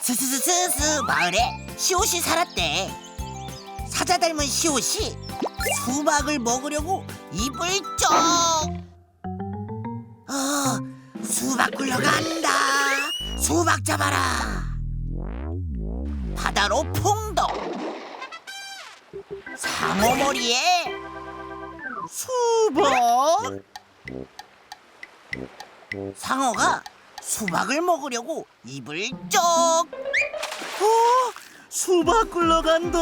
스스스스스 마을에 시옷이 살았대. 사자 닮은 시옷이 수박을 먹으려고 입을 쩍. 어, 수박 굴러간다. 수박 잡아라. 바다로 풍덩. 상어 머리에 수박. 상어가 수박을 먹으려고 입을 쩍. 어, 수박 굴러간다.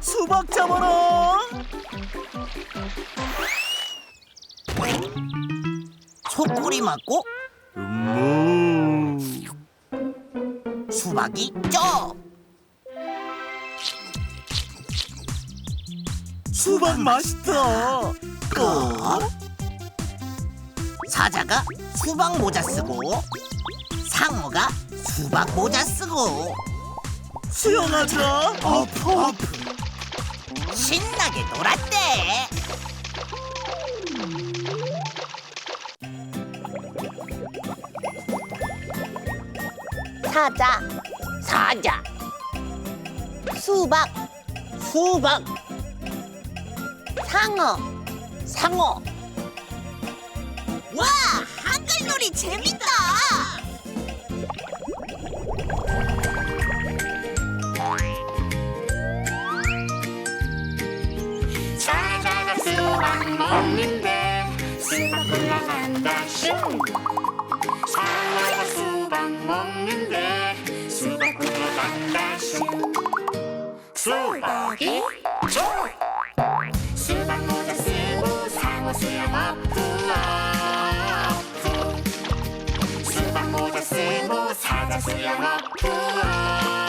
수박 잡아라. 속꼬리 맞고 수박이 쩍. 수박 맛있다. 어? 사자가 수박 모자 쓰고 상어가 수박 모자 쓰고. 수영하자. 어프 어프 신나게 놀았대. 사자. 사자. 수박. 수박. 상어. 상어 와 한글놀이 재밌다. 사자가 수박 먹는데 수박 굴러간다. 슝 상어가 수박 먹는데 수박 굴러간다. 슝 수박이 쭉 수박 모자 쓰고 상어 모자 쓰고 사자 수영 어프 어프